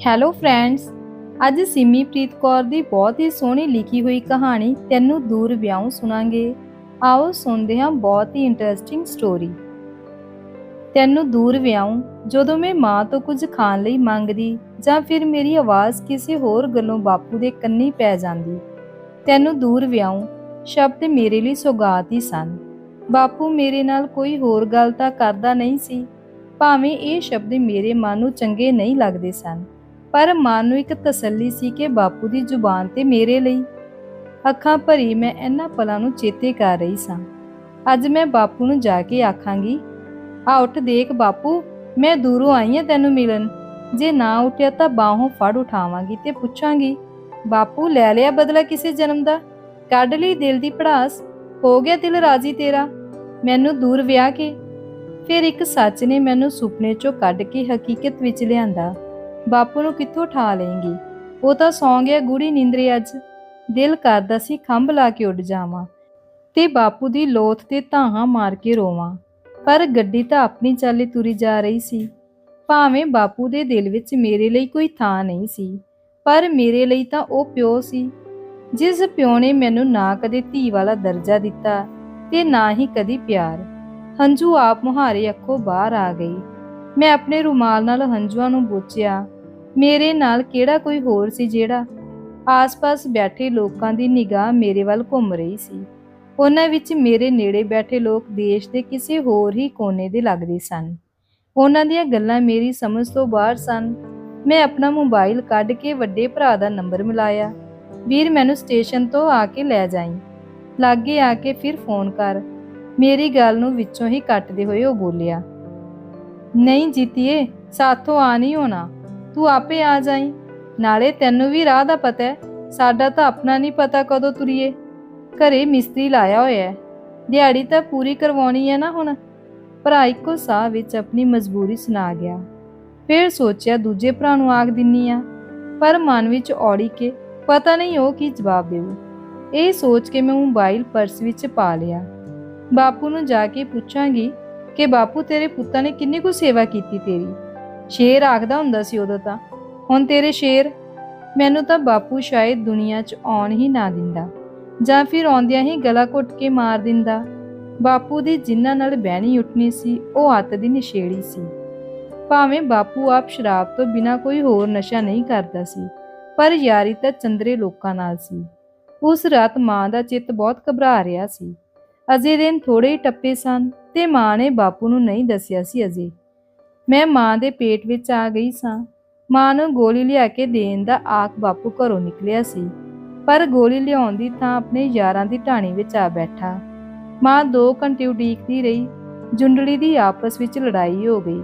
Hello friends ਅੱਜ ਸਿਮੀਪ੍ਰੀਤ ਕੌਰ ਦੀ ਬਹੁਤ ਹੀ ਸੋਹਣੀ ਲਿਖੀ ਹੋਈ ਕਹਾਣੀ ਤੈਨੂੰ ਦੂਰ ਵਿਆਹੂੰ ਸੁਣਾਂਗੇ। ਆਓ ਸੁਣਦੇ ਹਾਂ ਬਹੁਤ ਹੀ ਇੰਟਰਸਟਿੰਗ ਸਟੋਰੀ ਤੈਨੂੰ ਦੂਰ ਵਿਆਹੂੰ ਜਦੋਂ ਮੈਂ ਮਾਂ ਤੋਂ ਕੁਝ ਖਾਣ ਲਈ ਮੰਗਦੀ ਜਾਂ ਫਿਰ ਮੇਰੀ ਆਵਾਜ਼ ਕਿਸੇ ਹੋਰ ਗੱਲੋਂ ਬਾਪੂ ਦੇ ਕੰਨੀ ਪੈ ਜਾਂਦੀ, ਤੈਨੂੰ ਦੂਰ ਵਿਆਹੂੰ ਸ਼ਬਦ ਮੇਰੇ ਲਈ ਸੁਗਾਤ ਹੀ ਸਨ। ਬਾਪੂ ਮੇਰੇ ਨਾਲ ਕੋਈ ਹੋਰ ਗੱਲ ਤਾਂ ਕਰਦਾ ਨਹੀਂ ਸੀ, ਭਾਵੇਂ ਇਹ ਸ਼ਬਦ ਮੇਰੇ ਮਨ ਨੂੰ ਚੰਗੇ ਨਹੀਂ ਲੱਗਦੇ ਸਨ। ਪਰ ਮਨ ਨੂੰ ਇੱਕ ਤਸੱਲੀ ਸੀ ਕਿ ਬਾਪੂ ਦੀ ਜ਼ੁਬਾਨ ਤੇ ਮੇਰੇ ਲਈ। ਅੱਖਾਂ ਭਰੀ ਮੈਂ ਇਹਨਾਂ ਪਲਾਂ ਨੂੰ ਚੇਤੇ ਕਰ ਰਹੀ ਸਾਂ। ਅੱਜ ਮੈਂ ਬਾਪੂ ਨੂੰ ਜਾ ਕੇ ਆਖਾਂਗੀ ਆ ਉੱਠ ਦੇਖ ਬਾਪੂ, ਮੈਂ ਦੂਰੋਂ ਆਈ ਹਾਂ ਤੈਨੂੰ ਮਿਲਣ। ਜੇ ਨਾ ਉੱਠਿਆ ਤਾਂ ਬਾਹੋਂ ਫੜ ਉਠਾਵਾਂਗੀ ਤੇ ਪੁੱਛਾਂਗੀ, ਬਾਪੂ ਲੈ ਲਿਆ ਬਦਲਾ ਕਿਸੇ ਜਨਮ ਦਾ? ਕੱਢ ਲਈ ਦਿਲ ਦੀ ਪੜਾਸ, ਹੋ ਗਿਆ ਦਿਲ ਰਾਜੀ ਤੇਰਾ, ਮੈਨੂੰ ਦੂਰ ਵਿਆਹ ਕੇ। ਫਿਰ ਇੱਕ ਸੱਚ ਨੇ ਮੈਨੂੰ ਸੁਪਨੇ ਚੋਂ ਕੱਢ ਕੇ ਹਕੀਕਤ ਵਿੱਚ ਲਿਆਂਦਾ। ਬਾਪੂ ਨੂੰ ਕਿੱਥੋਂ ਠਾ ਲਏਂਗੀ? ਉਹ ਤਾਂ ਸੌਂ ਗਿਆ ਗੂੜੀ ਨੀਂਦਰੇ ਅੱਜ। ਦਿਲ ਕਰਦਾ ਸੀ ਖੰਭ ਲਾ ਕੇ ਉੱਡ ਜਾਵਾਂ ਤੇ ਬਾਪੂ ਦੀ ਲੋਥ ਤੇ ਧਾਹਾਂ ਮਾਰ ਕੇ ਰੋਵਾਂ। ਪਰ ਗੱਡੀ ਤਾਂ ਆਪਣੀ ਚਾਲੇ ਤੁਰੀ ਜਾ ਰਹੀ ਸੀ। ਭਾਵੇਂ ਬਾਪੂ ਦੇ ਦਿਲ ਵਿੱਚ ਮੇਰੇ ਲਈ ਕੋਈ ਥਾਂ ਨਹੀਂ ਸੀ, ਪਰ ਮੇਰੇ ਲਈ ਤਾਂ ਉਹ ਪਿਓ ਸੀ। ਜਿਸ ਪਿਓ ਨੇ ਮੈਨੂੰ ਨਾ ਕਦੇ ਧੀ ਵਾਲਾ ਦਰਜਾ ਦਿੱਤਾ ਤੇ ਨਾ ਹੀ ਕਦੀ ਪਿਆਰ। ਹੰਝੂ ਆਪ ਮੁਹਾਰੇ ਅੱਖੋਂ ਬਾਹਰ ਆ ਗਈ ਮੈਂ ਆਪਣੇ ਰੁਮਾਲ ਨਾਲ ਹੰਝੂਆਂ ਨੂੰ ਬੋਚਿਆ। ਮੇਰੇ ਨਾਲ ਕਿਹੜਾ ਕੋਈ ਹੋਰ ਸੀ ਜਿਹੜਾ ਆਸ-ਪਾਸ ਬੈਠੇ ਲੋਕਾਂ ਦੀ ਨਿਗਾਹ ਮੇਰੇ ਵੱਲ ਘੁੰਮ ਰਹੀ ਸੀ? ਉਹਨਾਂ ਵਿੱਚ ਮੇਰੇ ਨੇੜੇ ਬੈਠੇ ਲੋਕ ਦੇਸ਼ ਦੇ ਕਿਸੇ ਹੋਰ ਹੀ ਕੋਨੇ ਦੇ ਲੱਗਦੇ ਸਨ। ਉਹਨਾਂ ਦੀਆਂ ਗੱਲਾਂ ਮੇਰੀ ਸਮਝ ਤੋਂ ਬਾਹਰ ਸਨ। ਮੈਂ ਆਪਣਾ ਮੋਬਾਈਲ ਕੱਢ ਕੇ ਵੱਡੇ ਭਰਾ ਦਾ ਨੰਬਰ ਮਿਲਾਇਆ। ਵੀਰ, ਮੈਨੂੰ ਸਟੇਸ਼ਨ ਤੋਂ ਆ ਕੇ ਲੈ ਜਾਈਂ। ਲਾਗੇ ਆ ਕੇ ਫਿਰ ਫੋਨ ਕਰ। ਮੇਰੀ ਗੱਲ ਨੂੰ ਵਿੱਚੋਂ ਹੀ ਕੱਟਦੇ ਹੋਏ ਉਹ ਬੋਲਿਆ, ਨਹੀਂ ਜੀਤੀਏ, ਸਾਥੋਂ ਆ ਨਹੀਂ ਹੋਣਾ। ਤੂੰ ਆਪੇ ਆ ਜਾਈ। ਨਾਲੇ ਤੈਨੂੰ ਵੀ ਰਾਹ ਦਾ ਪਤਾ ਹੈ, ਸਾਡਾ ਤਾਂ ਆਪਣਾ ਨਹੀਂ ਪਤਾ ਕਦੋਂ ਤੁਰੀਏ। ਘਰੇ ਮਿਸਤਰੀ ਲਾਇਆ ਹੋਇਆ ਹੈ। ਦਿਹਾੜੀ ਤਾਂ ਪੂਰੀ ਕਰਵਾਉਣੀ ਹੈ ਨਾ ਹੁਣ। ਭਰਾ ਇੱਕੋ ਸਾਹ ਵਿੱਚ ਆਪਣੀ ਮਜਬੂਰੀ ਸੁਣਾ ਗਿਆ। ਫਿਰ ਸੋਚਿਆ ਦੂਜੇ ਭਰਾ ਨੂੰ ਆਗ ਦਿੰਨੀ ਆ। ਪਰ ਮਨ ਵਿੱਚ ਔੜੀ ਕੇ ਪਤਾ ਨਹੀਂ ਉਹ ਕੀ ਜਵਾਬ ਦੇਊ। ਇਹ ਸੋਚ ਕੇ ਮੈਂ ਮੋਬਾਈਲ ਪਰਸ ਵਿੱਚ ਪਾ ਲਿਆ। ਬਾਪੂ ਨੂੰ ਜਾ ਕੇ ਪੁੱਛਾਂਗੀ ਕਿ ਬਾਪੂ ਤੇਰੇ ਪੁੱਤਾਂ ਨੇ ਕਿੰਨੀ ਕੁ ਸੇਵਾ ਕੀਤੀ ਤੇਰੀ? ਸ਼ੇਰ ਆਖਦਾ ਹੁੰਦਾ ਸੀ ਉਦੋਂ ਤਾਂ, ਹੁਣ ਤੇਰੇ ਸ਼ੇਰ ਮੈਨੂੰ ਤਾਂ ਬਾਪੂ ਸ਼ਾਇਦ ਦੁਨੀਆ 'ਚ ਆਉਣ ਹੀ ਨਾ ਦਿੰਦਾ, ਜਾਂ ਫਿਰ ਆਉਂਦਿਆਂ ਹੀ ਗਲਾ ਘੁੱਟ ਕੇ ਮਾਰ ਦਿੰਦਾ। ਬਾਪੂ ਦੀ ਜਿਨ੍ਹਾਂ ਨਾਲ ਬਹਿਣੀ ਉੱਠਣੀ ਸੀ, ਉਹ ਅੱਤ ਦੀ ਨਿਸ਼ੇੜੀ ਸੀ। ਭਾਵੇਂ ਬਾਪੂ ਆਪ ਸ਼ਰਾਬ ਤੋਂ ਬਿਨਾ ਕੋਈ ਹੋਰ ਨਸ਼ਾ ਨਹੀਂ ਕਰਦਾ ਸੀ, ਪਰ ਯਾਰੀ ਤਾਂ ਚੰਦਰੇ ਲੋਕਾਂ ਨਾਲ ਸੀ। ਉਸ ਰਾਤ ਮਾਂ ਦਾ ਚਿੱਤ ਬਹੁਤ ਘਬਰਾ ਰਿਹਾ ਸੀ। ਅਜੇ ਦਿਨ ਥੋੜੇ ਹੀ ਟੱਪੇ ਸਨ ਤੇ ਮਾਂ ਨੇ ਬਾਪੂ ਨੂੰ ਨਹੀਂ ਦੱਸਿਆ ਸੀ ਅਜੇ। ਮੈਂ ਮਾਂ ਦੇ ਪੇਟ ਵਿੱਚ ਆ ਗਈ ਸਾਂ। ਮਾਂ ਨੂੰ ਗੋਲੀ ਲਿਆ ਕੇ ਦੇਣ ਦਾ ਆਖ ਬਾਪੂ ਘਰੋਂ ਨਿਕਲਿਆ ਸੀ। ਪਰ ਗੋਲੀ ਲਿਆਉਣ ਦੀ ਥਾਂ ਆਪਣੇ ਯਾਰਾਂ ਦੀ ਢਾਣੀ ਵਿੱਚ ਆ ਬੈਠਾ। ਮਾਂ 2 ਘੰਟੇ ਉਡੀਕਦੀ ਰਹੀ। ਜੁੰਡਲੀ ਦੀ ਆਪਸ ਵਿੱਚ ਲੜਾਈ ਹੋ ਗਈ।